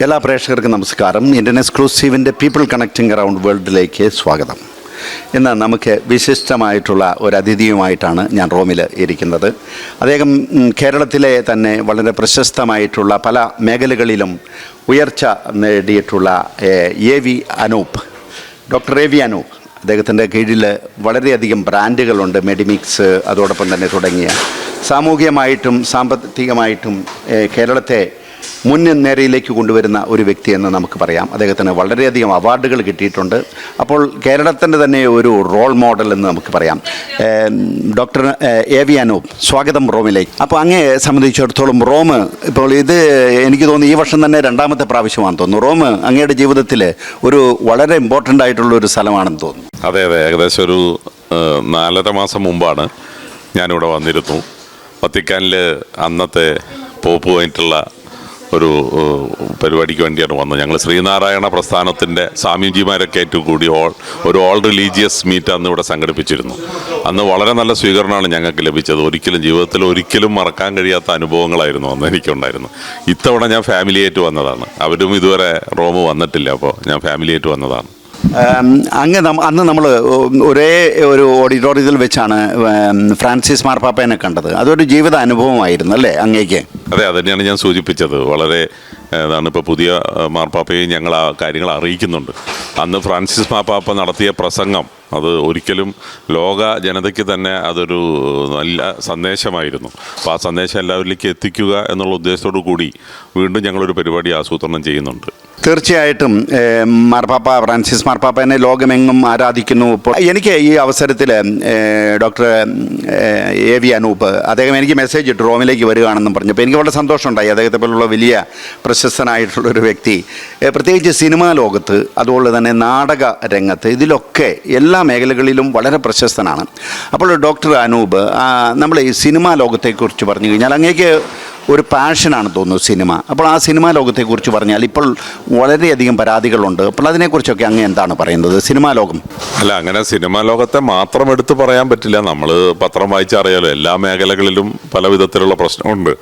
എല്ലാ പ്രേക്ഷകർക്കും നമസ്കാരം. ഇന്ത്യൻ എക്സ്ക്ലൂസീവിന്റെ പീപ്പിൾ കണക്റ്റിംഗ് അറൗണ്ട് വേൾഡിലേക്ക് സ്വാഗതം. ഇന്ന് നമുക്ക് വിശിഷ്ടമായിട്ടുള്ള ഒരു അതിഥിയുമായിട്ടാണ് ഞാൻ റോമിൽ ഇരിക്കുന്നത്. അദ്ദേഹം കേരളത്തിലെ തന്നെ വളരെ പ്രശസ്തമായിട്ടുള്ള പല മേഖലകളിലും ഉയർച്ച നേടിയിട്ടുള്ള A V Anoop doctor A V Anoop അദ്ദേഹത്തിന്റെ കീഴിൽ വളരെയധികം ബ്രാൻഡുകളുണ്ട് മെഡിമിക്സ് അതോടൊപ്പം തന്നെ തുടങ്ങിയ സാമൂഹികമായിട്ടും സാമ്പത്തികമായിട്ടും ഏഹ്, കേരളത്തെ നേരയിലേക്ക് കൊണ്ടുവരുന്ന ഒരു വ്യക്തിയെന്ന് നമുക്ക് പറയാം. അദ്ദേഹത്തിന് വളരെയധികം അവാർഡുകൾ കിട്ടിയിട്ടുണ്ട്. അപ്പോൾ കേരളത്തിന്റെ തന്നെ ഒരു റോൾ മോഡൽ എന്ന് നമുക്ക് പറയാം. ഡോക്ടർ എ വി അനൂപ് സ്വാഗതം റോമിലേക്ക്. അപ്പോൾ അങ്ങേ സംബന്ധിച്ചിടത്തോളം റോം ഇപ്പോൾ ഇത് എനിക്ക് തോന്നുന്നു ഈ വർഷം തന്നെ രണ്ടാമത്തെ പ്രാവശ്യമാണെന്ന് തോന്നുന്നു. റോം അങ്ങയുടെ ജീവിതത്തിൽ ഒരു വളരെ ഇമ്പോർട്ടന്റ് ആയിട്ടുള്ള ഒരു സ്ഥലമാണെന്ന് തോന്നുന്നു. അതെ അതെ. ഏകദേശം ഒരു നാലര മാസം മുമ്പാണ് ഞാനിവിടെ വന്നിരുന്നു. വത്തിക്കാനിൽ അന്നത്തെ പോപ്പുമായിട്ടുള്ള ഒരു പരിപാടിക്ക് വേണ്ടിയാണ് വന്നത്. ഞങ്ങൾ ശ്രീനാരായണ പ്രസ്ഥാനത്തിന്റെ സ്വാമിജിമാരൊക്കെ കൂടി ഓൾ ഒരു ഓൾ റിലീജിയസ് മീറ്റ് അന്ന് ഇവിടെ സംഘടിപ്പിച്ചിരുന്നു. അന്ന് വളരെ നല്ല സ്വീകരണമാണ് ഞങ്ങൾക്ക് ലഭിച്ചത്. ഒരിക്കലും ജീവിതത്തിൽ ഒരിക്കലും മറക്കാൻ കഴിയാത്ത അനുഭവങ്ങളായിരുന്നു അന്ന് എനിക്കുണ്ടായിരുന്നു ഇത്തവണ ഞാൻ ഫാമിലിയായിട്ട് വന്നതാണ്. അവരും ഇതുവരെ റോം വന്നിട്ടില്ല അപ്പോൾ ഞാൻ ഫാമിലിയായിട്ട് വന്നതാണ്. അങ്ങ് അന്ന് നമ്മൾ ഒരേ ഒരു ഓഡിറ്റോറിയത്തിൽ വെച്ചാണ് ഫ്രാൻസിസ് മാർപ്പാപ്പേനെ കണ്ടത്. അതൊരു ജീവിത അനുഭവമായിരുന്നു അല്ലേ അങ്ങേക്ക്? അതെ അത് തന്നെയാണ് ഞാൻ സൂചിപ്പിച്ചത്. വളരെ ഇതാണ് ഇപ്പോൾ പുതിയ മാർപ്പാപ്പയെ ഞങ്ങൾ ആ കാര്യങ്ങൾ അറിയിക്കുന്നുണ്ട്. അന്ന് ഫ്രാൻസിസ് മാർപ്പാപ്പ നടത്തിയ പ്രസംഗം അത് ഒരിക്കലും ലോക ജനതയ്ക്ക് തന്നെ അതൊരു നല്ല സന്ദേശമായിരുന്നു. അപ്പോൾ ആ സന്ദേശം എല്ലാവരിലേക്ക് എത്തിക്കുക എന്നുള്ള ഉദ്ദേശത്തോടു കൂടി വീണ്ടും ഞങ്ങളൊരു പരിപാടി ആസൂത്രണം ചെയ്യുന്നുണ്ട്. തീർച്ചയായിട്ടും മാർപ്പാപ്പ ഫ്രാൻസിസ് മാർപ്പാപ്പനെ ലോകമെങ്ങും ആരാധിക്കുന്നു. ഇപ്പോൾ എനിക്ക് ഈ അവസരത്തിൽ ഡോക്ടർ എ വി അനൂപ് അദ്ദേഹം എനിക്ക് മെസ്സേജ് ഇട്ടു റോമിലേക്ക് വരികയാണെന്നും പറഞ്ഞപ്പോൾ എനിക്ക് വളരെ സന്തോഷമുണ്ടായി. അദ്ദേഹത്തെ പോലുള്ള വലിയ പ്രശസ്തനായിട്ടുള്ളൊരു വ്യക്തി. പ്രത്യേകിച്ച് സിനിമാ ലോകത്ത് അതുപോലെ തന്നെ നാടക രംഗത്ത് ഇതിലൊക്കെ എല്ലാ മേഖലകളിലും വളരെ പ്രശസ്തനാണ്. അപ്പോൾ ഡോക്ടർ അനൂപ് നമ്മൾ ഈ സിനിമാ ലോകത്തെക്കുറിച്ച് പറഞ്ഞു കഴിഞ്ഞാൽ അങ്ങേക്ക് ഒരു പാഷനാണ് തോന്നുന്നു സിനിമ. അപ്പോൾ ആ സിനിമാ ലോകത്തെക്കുറിച്ച് പറഞ്ഞാൽ ഇപ്പോൾ വളരെയധികം പരാതികളുണ്ട്. അപ്പോൾ അതിനെക്കുറിച്ചൊക്കെ അങ്ങ് എന്താണ് പറയുന്നത്? സിനിമാ ലോകം. അല്ല അങ്ങനെ സിനിമാ ലോകത്തെ മാത്രം എടുത്ത് പറയാൻ പറ്റില്ല. നമ്മൾ പത്രം വായിച്ചറിയാലോ എല്ലാ മേഖലകളിലും പല വിധത്തിലുള്ള പ്രശ്നമുണ്ട്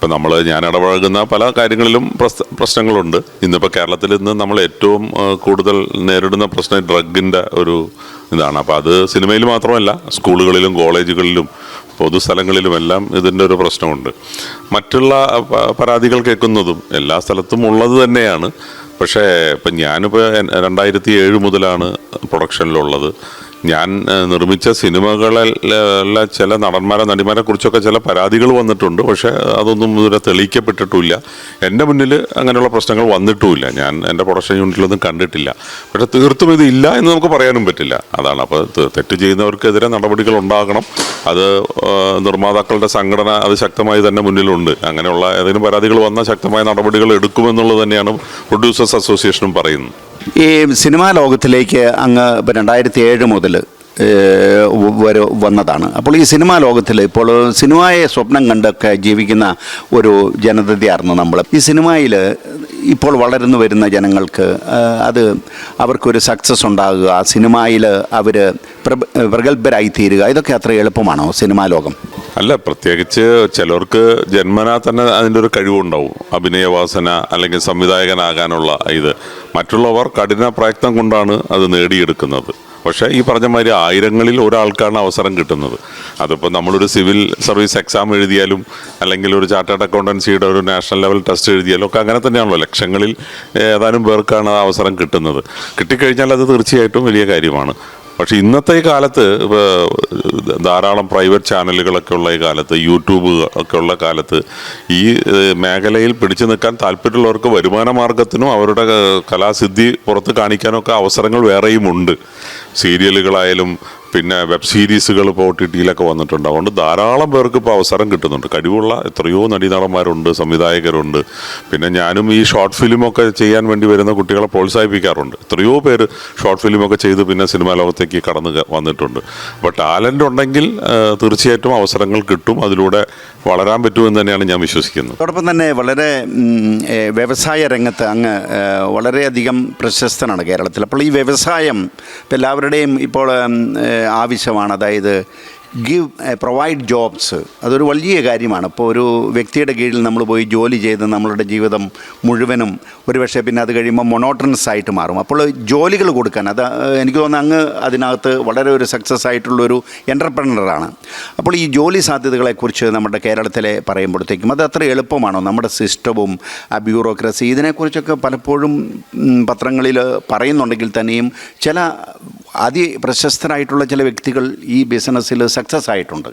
ഇപ്പം നമ്മൾ ഞാൻ ഇടപഴകുന്ന പല കാര്യങ്ങളിലും പ്രശ്ന പ്രശ്നങ്ങളുണ്ട്. ഇന്നിപ്പോൾ കേരളത്തിൽ ഇന്ന് നമ്മൾ ഏറ്റവും കൂടുതൽ നേരിടുന്ന പ്രശ്നം ഡ്രഗിന്റെ ഒരു ഇതാണ്. അപ്പോൾ അത് സിനിമയിൽ മാത്രമല്ല സ്കൂളുകളിലും കോളേജുകളിലും പൊതുസ്ഥലങ്ങളിലുമെല്ലാം ഇതിന്റെ ഒരു പ്രശ്നമുണ്ട്. മറ്റുള്ള പരാതികൾ കേൾക്കുന്നതും എല്ലാ സ്ഥലത്തും ഉള്ളത് തന്നെയാണ്. പക്ഷേ ഇപ്പം ഞാനിപ്പോൾ രണ്ടായിരത്തി ഏഴ് മുതലാണ് പ്രൊഡക്ഷനിലുള്ളത്. ഞാൻ നിർമ്മിച്ച സിനിമകളിലെ ചില നടന്മാരെ നടിമാരെ കുറിച്ചൊക്കെ ചില പരാതികൾ വന്നിട്ടുണ്ട്. പക്ഷേ അതൊന്നും ഇതുവരെ തെളിയിക്കപ്പെട്ടിട്ടുമില്ല. എന്റെ മുന്നിൽ അങ്ങനെയുള്ള പ്രശ്നങ്ങൾ വന്നിട്ടുമില്ല. ഞാൻ എന്റെ പ്രൊഡക്ഷൻ യൂണിറ്റിലൊന്നും കണ്ടിട്ടില്ല. പക്ഷേ തീർത്തും ഇത് ഇല്ല എന്ന് നമുക്ക് പറയാനും പറ്റില്ല. അതാണ് അപ്പോൾ തെറ്റ് ചെയ്യുന്നവർക്കെതിരെ നടപടികൾ ഉണ്ടാകണം. അത് നിർമ്മാതാക്കളുടെ സംഘടന അത് ശക്തമായി തന്നെ മുന്നിലുണ്ട്. അങ്ങനെയുള്ള ഏതെങ്കിലും പരാതികൾ വന്നാൽ ശക്തമായ നടപടികൾ എടുക്കുമെന്നുള്ളത് തന്നെയാണ് പ്രൊഡ്യൂസേഴ്സ് അസോസിയേഷനും പറയുന്നത്. ഈ സിനിമാ ലോകത്തിലേക്ക് അങ്ങ് ഇപ്പം രണ്ടായിരത്തി ഏഴ് മുതൽ വരെ വന്നതാണ്. അപ്പോൾ ഈ സിനിമാ ലോകത്തിൽ ഇപ്പോൾ സിനിമയെ സ്വപ്നം കണ്ടൊക്കെ ജീവിക്കുന്ന ഒരു ജനതയായിരുന്നു നമ്മൾ ഈ സിനിമയിൽ ഇപ്പോൾ വളർന്നു വരുന്ന ജനങ്ങൾക്ക് അത് അവർക്കൊരു സക്സസ് ഉണ്ടാകുക സിനിമയിൽ അവർ പ്രഗത്ഭരായി തീരുക ഇതൊക്കെ അത്ര എളുപ്പമാണോ സിനിമാ ലോകം? അല്ല പ്രത്യേകിച്ച് ചിലർക്ക് ജന്മനാ തന്നെ അതിന്റെ ഒരു കഴിവുണ്ടാവും. അഭിനയവാസന അല്ലെങ്കിൽ സംവിധായകനാകാനുള്ള ഇത്. മറ്റുള്ളവർ കഠിന പ്രയത്നം കൊണ്ടാണ് അത് നേടിയെടുക്കുന്നത്. പക്ഷേ ഈ പറഞ്ഞ മാതിരി ആയിരങ്ങളിൽ ഒരാൾക്കാണ് അവസരം കിട്ടുന്നത്. അതിപ്പോൾ നമ്മളൊരു സിവിൽ സർവീസ് എക്സാം എഴുതിയാലും അല്ലെങ്കിൽ ഒരു ചാർട്ടേഡ് അക്കൗണ്ടൻസിയുടെ ഒരു നാഷണൽ ലെവൽ ടെസ്റ്റ് എഴുതിയാലും ഒക്കെ അങ്ങനെ തന്നെയാണല്ലോ. ലക്ഷങ്ങളിൽ ഏതാനും പേർക്കാണ് അവസരം കിട്ടുന്നത്. കിട്ടിക്കഴിഞ്ഞാൽ അത് തീർച്ചയായിട്ടും വലിയ കാര്യമാണ്. പക്ഷെ ഇന്നത്തെ ഈ കാലത്ത് ധാരാളം പ്രൈവറ്റ് ചാനലുകളൊക്കെ ഉള്ള ഈ കാലത്ത് യൂട്യൂബ് ഒക്കെ ഉള്ള കാലത്ത് ഈ മേഖലയിൽ പിടിച്ചു നിൽക്കാൻ താല്പര്യമുള്ളവർക്ക് വരുമാന മാർഗത്തിനും അവരുടെ കലാസിദ്ധി പുറത്ത് കാണിക്കാനൊക്കെ അവസരങ്ങൾ വേറെയും ഉണ്ട്. സീരിയലുകളായാലും പിന്നെ വെബ് സീരീസുകൾ ഇപ്പോൾ ടി ടിയിലൊക്കെ വന്നിട്ടുണ്ട്. അതുകൊണ്ട് ധാരാളം പേർക്ക് ഇപ്പോൾ അവസരം കിട്ടുന്നുണ്ട്. കഴിവുള്ള എത്രയോ നടീനടന്മാരുണ്ട് സംവിധായകരുണ്ട്. പിന്നെ ഞാനും ഈ ഷോർട്ട് ഫിലിമൊക്കെ ചെയ്യാൻ വേണ്ടി വരുന്ന കുട്ടികളെ പ്രോത്സാഹിപ്പിക്കാറുണ്ട്. എത്രയോ പേര് ഷോർട്ട് ഫിലിമൊക്കെ ചെയ്ത് പിന്നെ സിനിമാ ലോകത്തേക്ക് കടന്ന് വന്നിട്ടുണ്ട്. അപ്പോൾ ടാലന്റ് ഉണ്ടെങ്കിൽ തീർച്ചയായിട്ടും അവസരങ്ങൾ കിട്ടും. അതിലൂടെ വളരാൻ പറ്റുമെന്ന് തന്നെയാണ് ഞാൻ വിശ്വസിക്കുന്നത്. അതോടൊപ്പം തന്നെ വളരെ വ്യവസായ രംഗത്ത് അങ്ങ് വളരെയധികം പ്രശസ്തനാണ് കേരളത്തിൽ. അപ്പോൾ ഈ വ്യവസായം എല്ലാവരുടെയും ഇപ്പോൾ ആവശ്യമാണ്. അതായത് ഗിവ് പ്രൊവൈഡ് ജോബ്സ് അതൊരു വലിയ കാര്യമാണ്. ഇപ്പോൾ ഒരു വ്യക്തിയുടെ കീഴിൽ നമ്മൾ പോയി ജോലി ചെയ്ത് നമ്മളുടെ ജീവിതം മുഴുവനും ഒരുപക്ഷെ പിന്നെ അത് കഴിയുമ്പോൾ മൊണോട്ടണസ് ആയിട്ട് മാറും. അപ്പോൾ ജോലികൾ കൊടുക്കാൻ അത് എനിക്ക് തോന്നുന്നു അങ്ങ് അതിനകത്ത് വളരെ ഒരു സക്സസ് ആയിട്ടുള്ളൊരു എന്റർപ്രണറാണ് അപ്പോൾ ഈ ജോലി സാധ്യതകളെക്കുറിച്ച് നമ്മുടെ കേരളത്തിലെ പറയുമ്പോഴത്തേക്കും അത് അത്ര എളുപ്പമാണോ? നമ്മുടെ സിസ്റ്റവും ആ ബ്യൂറോക്രസി ഇതിനെക്കുറിച്ചൊക്കെ പലപ്പോഴും പത്രങ്ങളിൽ പറയുന്നുണ്ടെങ്കിൽ തന്നെയും ചില അതിപ്രശസ്തരായിട്ടുള്ള ചില വ്യക്തികൾ ഈ ബിസിനസ്സിൽ സക്സസ് ആയിട്ടുണ്ട്.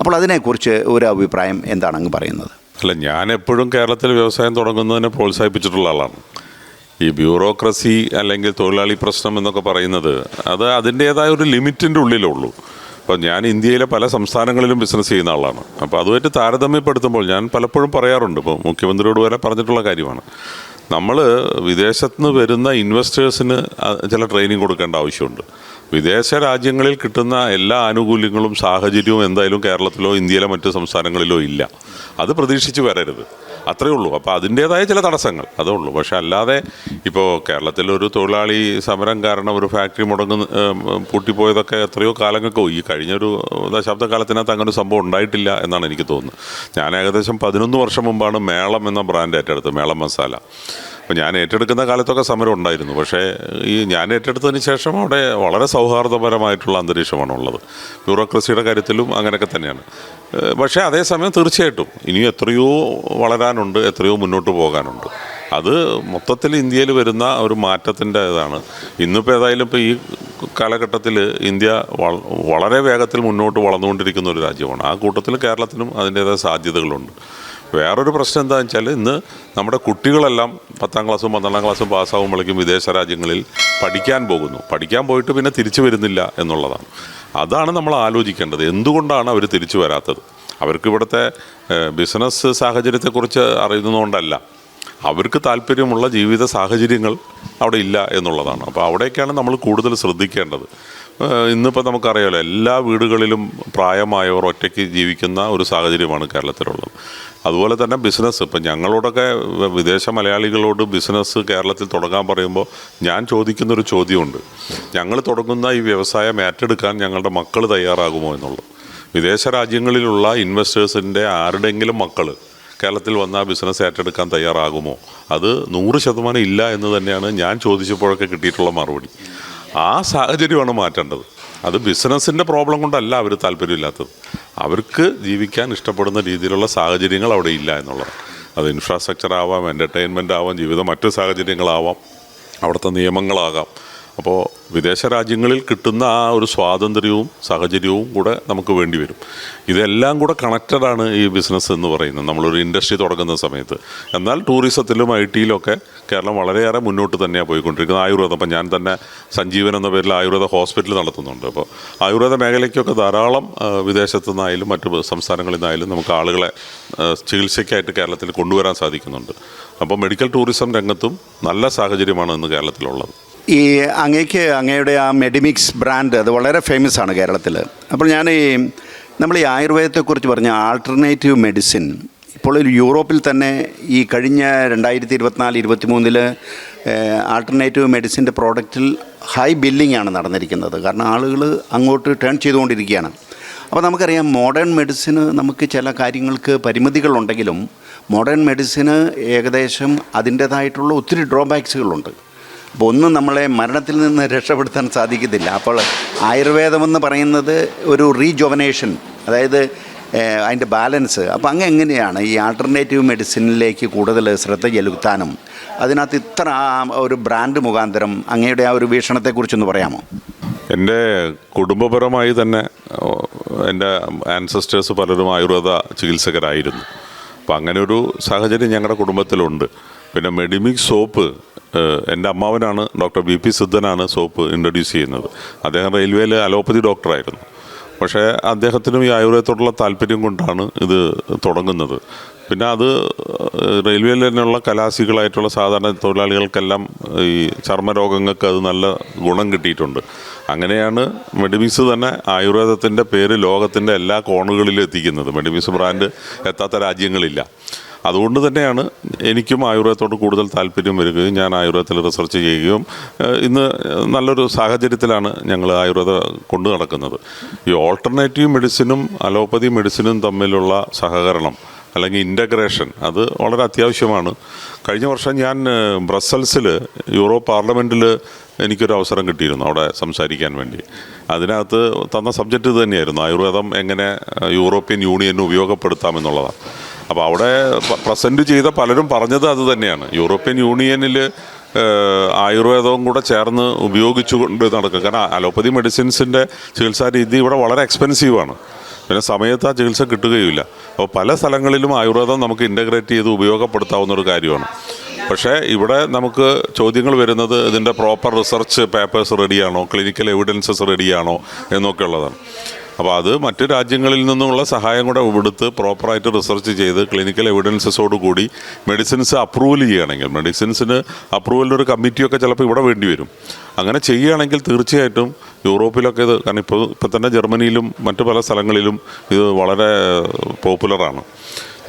അപ്പോൾ അതിനെക്കുറിച്ച് ഒരു അഭിപ്രായം എന്താണ് അങ്ങ് പറയുന്നത്? അല്ല ഞാൻ എപ്പോഴും കേരളത്തിൽ വ്യവസായം തുടങ്ങുന്നതിനെ പ്രോത്സാഹിപ്പിച്ചിട്ടുള്ള ആളാണ്. ഈ ബ്യൂറോക്രസി അല്ലെങ്കിൽ തൊഴിലാളി പ്രശ്നം എന്നൊക്കെ പറയുന്നത് അത് അതിന്റേതായ ഒരു ലിമിറ്റിന്റെ ഉള്ളിലുള്ളൂ. അപ്പോൾ ഞാൻ ഇന്ത്യയിലെ പല സംസ്ഥാനങ്ങളിലും ബിസിനസ് ചെയ്യുന്ന ആളാണ്. അപ്പോൾ അതുമായിട്ട് താരതമ്യപ്പെടുത്തുമ്പോൾ ഞാൻ പലപ്പോഴും പറയാറുണ്ട് ഇപ്പോൾ മുഖ്യമന്ത്രിയോട് വരെ പറഞ്ഞിട്ടുള്ള കാര്യമാണ്. നമ്മൾ വിദേശത്ത് നിന്ന് വരുന്ന ഇൻവെസ്റ്റേഴ്സിന് ചില ട്രെയിനിങ് കൊടുക്കേണ്ട ആവശ്യമുണ്ട്. വിദേശ രാജ്യങ്ങളിൽ കിട്ടുന്ന എല്ലാ ആനുകൂല്യങ്ങളും സാഹചര്യവും എന്തായാലും കേരളത്തിലോ ഇന്ത്യയിലെ മറ്റു സംസ്ഥാനങ്ങളിലോ ഇല്ല. അത് പ്രതീക്ഷിച്ച് വരരുത്. അത്രേ ഉള്ളൂ. അപ്പോൾ അതിന്റേതായ ചില തടസ്സങ്ങൾ. അതേ ഉള്ളൂ. പക്ഷേ അല്ലാതെ ഇപ്പോൾ കേരളത്തിലൊരു തൊഴിലാളി സമരം കാരണം ഒരു ഫാക്ടറി മുടങ്ങുന്ന പൂട്ടിപ്പോയതൊക്കെ എത്രയോ കാലങ്ങൾക്ക് ഈ കഴിഞ്ഞൊരു ദശാബ്ദ കാലത്തിനകത്ത് അങ്ങനെ ഒരു സംഭവം ഉണ്ടായിട്ടില്ല എന്നാണ് എനിക്ക് തോന്നുന്നത്. ഞാൻ ഏകദേശം പതിനൊന്ന് വർഷം മുമ്പാണ് മേളം എന്ന ബ്രാൻഡ് ഏറ്റെടുത്തത് മേളം മസാല. അപ്പോൾ ഞാൻ ഏറ്റെടുക്കുന്ന കാലത്തൊക്കെ സമരം ഉണ്ടായിരുന്നു. പക്ഷേ ഈ ഞാൻ ഏറ്റെടുത്തതിന് ശേഷം അവിടെ വളരെ സൗഹാർദ്ദപരമായിട്ടുള്ള അന്തരീക്ഷമാണ് ഉള്ളത് ബ്യൂറോക്രസിയുടെ കാര്യത്തിലും അങ്ങനെയൊക്കെ തന്നെയാണ്. പക്ഷേ അതേസമയം തീർച്ചയായിട്ടും ഇനിയും എത്രയോ വളരാനുണ്ട് എത്രയോ മുന്നോട്ട് പോകാനുണ്ട്. അത് മൊത്തത്തിൽ ഇന്ത്യയിൽ വരുന്ന ഒരു മാറ്റത്തിന്റെ ഇതാണ്. ഇന്നിപ്പോൾ ഏതായാലും ഇപ്പോൾ ഈ കാലഘട്ടത്തിൽ ഇന്ത്യ വളരെ വേഗത്തിൽ മുന്നോട്ട് വളർന്നുകൊണ്ടിരിക്കുന്ന ഒരു രാജ്യമാണ്. ആ കൂട്ടത്തിൽ കേരളത്തിനും അതിന്റേതായ സാധ്യതകളുണ്ട്. വേറൊരു പ്രശ്നം എന്താണെന്ന് വെച്ചാൽ ഇന്ന് നമ്മുടെ കുട്ടികളെല്ലാം പത്താം ക്ലാസ്സും പന്ത്രണ്ടാം ക്ലാസ്സും പാസ്സാകുമ്പോഴേക്കും വിദേശ രാജ്യങ്ങളിൽ പഠിക്കാൻ പോകുന്നു. പഠിക്കാൻ പോയിട്ട് പിന്നെ തിരിച്ചു വരുന്നില്ല എന്നുള്ളതാണ്. അതാണ് നമ്മൾ ആലോചിക്കേണ്ടത്. എന്തുകൊണ്ടാണ് അവർ തിരിച്ചു വരാത്തത്? അവർക്ക് ഇവിടുത്തെ ബിസിനസ് സാഹചര്യത്തെക്കുറിച്ച് അറിയുന്നതുകൊണ്ടല്ല. അവർക്ക് താല്പര്യമുള്ള ജീവിത സാഹചര്യങ്ങൾ അവിടെ ഇല്ല എന്നുള്ളതാണ്. അപ്പോൾ അവിടേക്കാണ് നമ്മൾ കൂടുതൽ ശ്രദ്ധിക്കേണ്ടത്. ഇന്നിപ്പോൾ നമുക്കറിയാമല്ലോ എല്ലാ വീടുകളിലും പ്രായമായവർ ഒറ്റയ്ക്ക് ജീവിക്കുന്ന ഒരു സാഹചര്യമാണ് കേരളത്തിലുള്ളത്. അതുപോലെ തന്നെ ബിസിനസ് ഇപ്പം ഞങ്ങളോടൊക്കെ വിദേശ മലയാളികളോട് ബിസിനസ് കേരളത്തിൽ തുടങ്ങാൻ പറയുമ്പോൾ ഞാൻ ചോദിക്കുന്നൊരു ചോദ്യമുണ്ട്. ഞങ്ങൾ തുടങ്ങുന്ന ഈ വ്യവസായം ഏറ്റെടുക്കാൻ ഞങ്ങളുടെ മക്കൾ തയ്യാറാകുമോ എന്നുള്ളത്. വിദേശ രാജ്യങ്ങളിലുള്ള ഇൻവെസ്റ്റേഴ്സിന്റെ ആരുടെയെങ്കിലും മക്കൾ കേരളത്തിൽ വന്ന ബിസിനസ് ഏറ്റെടുക്കാൻ തയ്യാറാകുമോ? അത് നൂറ് ശതമാനം ഇല്ല എന്ന് തന്നെയാണ് ഞാൻ ചോദിച്ചപ്പോഴൊക്കെ കിട്ടിയിട്ടുള്ള മറുപടി. ആ സാഹചര്യമാണ് മാറ്റേണ്ടത്. അത് ബിസിനസ്സിന്റെ പ്രോബ്ലം കൊണ്ടല്ല അവർ താല്പര്യമില്ലാത്തത്. അവർക്ക് ജീവിക്കാൻ ഇഷ്ടപ്പെടുന്ന രീതിയിലുള്ള സാഹചര്യങ്ങൾ അവിടെ ഇല്ല എന്നുള്ളതാണ് അത് ഇൻഫ്രാസ്ട്രക്ചർ ആവാം എന്റർടൈൻമെന്റ് ആവാം ജീവിതം മറ്റു സാഹചര്യങ്ങളാവാം അവിടുത്തെ നിയമങ്ങളാകാം. അപ്പോൾ വിദേശ രാജ്യങ്ങളിൽ കിട്ടുന്ന ആ ഒരു സ്വാതന്ത്ര്യവും സാഹചര്യവും കൂടെ നമുക്ക് വേണ്ടി വരും. ഇതെല്ലാം കൂടെ കണക്റ്റഡാണ് ഈ ബിസിനസ് എന്ന് പറയുന്നത്. നമ്മളൊരു ഇൻഡസ്ട്രി തുടങ്ങുന്ന സമയത്ത്. എന്നാൽ ടൂറിസത്തിലും ഐ ടിയിലൊക്കെ കേരളം വളരെയേറെ മുന്നോട്ട് തന്നെയാണ് പോയിക്കൊണ്ടിരിക്കുന്നത്. ആയുർവേദം. അപ്പം ഞാൻ തന്നെ സഞ്ജീവൻ എന്ന പേരിൽ ആയുർവേദ ഹോസ്പിറ്റൽ നടത്തുന്നുണ്ട്. അപ്പോൾ ആയുർവേദ മേഖലയ്ക്കൊക്കെ ധാരാളം വിദേശത്തു നിന്നായാലും മറ്റു സംസ്ഥാനങ്ങളിൽ നിന്നായാലും നമുക്ക് ആളുകളെ ചികിത്സയ്ക്കായിട്ട് കേരളത്തിൽ കൊണ്ടുവരാൻ സാധിക്കുന്നുണ്ട്. അപ്പോൾ മെഡിക്കൽ ടൂറിസം രംഗത്തും നല്ല സാഹചര്യമാണ് ഇന്ന് കേരളത്തിലുള്ളത്. ഈ അങ്ങേക്ക് അങ്ങയുടെ ആ മെഡിമിക്സ് ബ്രാൻഡ് അത് വളരെ ഫേമസ് ആണ് കേരളത്തിൽ അപ്പോൾ ഞാൻ ഈ നമ്മൾ ഈ ആയുർവേദത്തെക്കുറിച്ച് പറഞ്ഞ ആൾട്ടർനേറ്റീവ് മെഡിസിൻ ഇപ്പോൾ യൂറോപ്പിൽ തന്നെ ഈ കഴിഞ്ഞ രണ്ടായിരത്തി ഇരുപത്തിനാല് ഇരുപത്തി മൂന്നിൽ ആൾട്ടർനേറ്റീവ് മെഡിസിന്റെ പ്രോഡക്റ്റിൽ ഹൈ ബില്ലിംഗ് ആണ് നടന്നിരിക്കുന്നത്. കാരണം ആളുകൾ അങ്ങോട്ട് ടേൺ ചെയ്തുകൊണ്ടിരിക്കുകയാണ്. അപ്പോൾ നമുക്കറിയാം മോഡേൺ മെഡിസിന് നമുക്ക് ചില കാര്യങ്ങൾക്ക് പരിമിതികളുണ്ടെങ്കിലും മോഡേൺ മെഡിസിന് ഏകദേശം അതിന്റേതായിട്ടുള്ള ഒത്തിരി ഡ്രോബാക്സുകളുണ്ട് അപ്പോൾ ഒന്നും നമ്മളെ മരണത്തിൽ നിന്ന് രക്ഷപ്പെടുത്താൻ സാധിക്കത്തില്ല. അപ്പോൾ ആയുർവേദമെന്ന് പറയുന്നത് ഒരു റീജൊവനേഷൻ അതായത് അതിന്റെ ബാലൻസ് അപ്പോൾ അങ്ങ് എങ്ങനെയാണ് ഈ ആൾട്ടർനേറ്റീവ് മെഡിസിനിലേക്ക് കൂടുതൽ ശ്രദ്ധ ചെലുത്താനും അതിനകത്ത് ഇത്ര ഒരു ബ്രാൻഡ് മുഖാന്തരം അങ്ങയുടെ ആ ഒരു വീക്ഷണത്തെക്കുറിച്ചൊന്ന് പറയാമോ? എന്റെ കുടുംബപരമായി തന്നെ എന്റെ ആൻസസ്റ്റേഴ്സ് പലരും ആയുർവേദ ചികിത്സകരായിരുന്നു. അപ്പം അങ്ങനെ ഒരു സാഹചര്യം ഞങ്ങളുടെ കുടുംബത്തിലുണ്ട്. പിന്നെ മെഡിമിക് സോപ്പ് എന്റെ അമ്മാവനാണ് ഡോക്ടർ ബി പി സിദ്ധനാണ് സോപ്പ് ഇൻട്രൊഡ്യൂസ് ചെയ്യുന്നത്. അദ്ദേഹം റെയിൽവേയിൽ അലോപ്പതി ഡോക്ടറായിരുന്നു. പക്ഷേ അദ്ദേഹത്തിനും ഈ ആയുർവേദത്തോടുള്ള താല്പര്യം കൊണ്ടാണ് ഇത് തുടങ്ങുന്നത്. പിന്നെ അത് റെയിൽവേയിൽ തന്നെയുള്ള കലാസികളായിട്ടുള്ള സാധാരണ തൊഴിലാളികൾക്കെല്ലാം ഈ ചർമ്മരോഗങ്ങൾക്ക് അത് നല്ല ഗുണം കിട്ടിയിട്ടുണ്ട്. അങ്ങനെയാണ് മെഡിമിക്സ് തന്നെ ആയുർവേദത്തിന്റെ പേര് ലോകത്തിന്റെ എല്ലാ കോണുകളിലും എത്തിക്കുന്നത്. മെഡിമിക്സ് ബ്രാൻഡ് എത്താത്ത രാജ്യങ്ങളില്ല. അതുകൊണ്ട് തന്നെയാണ് എനിക്കും ആയുർവേദത്തോട് കൂടുതൽ താല്പര്യം വരികയും ഞാൻ ആയുർവേദത്തിൽ റിസർച്ച് ചെയ്യുകയും ഇന്ന് നല്ലൊരു സാഹചര്യത്തിലാണ് ഞങ്ങൾ ആയുർവേദ കൊണ്ടു നടക്കുന്നത്. ഈ ഓൾട്ടർനേറ്റീവ് മെഡിസിനും അലോപ്പതി മെഡിസിനും തമ്മിലുള്ള സഹകരണം അല്ലെങ്കിൽ ഇന്റഗ്രേഷൻ അത് വളരെ അത്യാവശ്യമാണ്. കഴിഞ്ഞ വർഷം ഞാൻ ബ്രസൽസിൽ യൂറോപ്പ് പാർലമെന്റിൽ എനിക്കൊരു അവസരം കിട്ടിയിരുന്നു അവിടെ സംസാരിക്കാൻ വേണ്ടി. അതിനകത്ത് തന്ന സബ്ജക്റ്റ് ഇത് തന്നെയായിരുന്നു. ആയുർവേദം എങ്ങനെ യൂറോപ്യൻ യൂണിയന് ഉപയോഗപ്പെടുത്താമെന്നുള്ളതാണ് അപ്പോൾ അവിടെ പ്രസന്റ് ചെയ്ത പലരും പറഞ്ഞത് അത് തന്നെയാണ്. യൂറോപ്യൻ യൂണിയനിൽ ആയുർവേദവും കൂടെ ചേർന്ന് ഉപയോഗിച്ചുകൊണ്ട് നടക്കുക. കാരണം അലോപ്പതി മെഡിസിൻസിന്റെ ചികിത്സാ രീതി ഇവിടെ വളരെ എക്സ്പെൻസീവാണ് പിന്നെ സമയത്ത് ആ ചികിത്സ കിട്ടുകയില്ല അപ്പോൾ പല സ്ഥലങ്ങളിലും ആയുർവേദം നമുക്ക് ഇന്റഗ്രേറ്റ് ചെയ്ത് ഉപയോഗപ്പെടുത്താവുന്ന ഒരു കാര്യമാണ്. പക്ഷേ ഇവിടെ നമുക്ക് ചോദ്യങ്ങൾ വരുന്നത് ഇതിന്റെ പ്രോപ്പർ റിസർച്ച് പേപ്പേഴ്സ് റെഡിയാണോ ക്ലിനിക്കൽ എവിഡൻസസ് റെഡിയാണോ എന്നൊക്കെ ഉള്ളതാണ്. അപ്പോൾ അത് മറ്റു രാജ്യങ്ങളിൽ നിന്നുമുള്ള സഹായം കൂടെ എടുത്ത് പ്രോപ്പറായിട്ട് റിസർച്ച് ചെയ്ത് ക്ലിനിക്കൽ എവിഡൻസസോട് കൂടി മെഡിസിൻസ് അപ്രൂവൽ ചെയ്യുകയാണെങ്കിൽ മെഡിസിൻസിന് അപ്രൂവലിന്റെ ഒരു കമ്മിറ്റിയൊക്കെ ചിലപ്പോൾ ഇവിടെ വേണ്ടി വരും. അങ്ങനെ ചെയ്യുകയാണെങ്കിൽ തീർച്ചയായിട്ടും യൂറോപ്പിലൊക്കെ ഇത് കാരണം ഇപ്പോൾ ഇപ്പം തന്നെ ജർമ്മനിയിലും മറ്റു പല സ്ഥലങ്ങളിലും ഇത് വളരെ പോപ്പുലറാണ്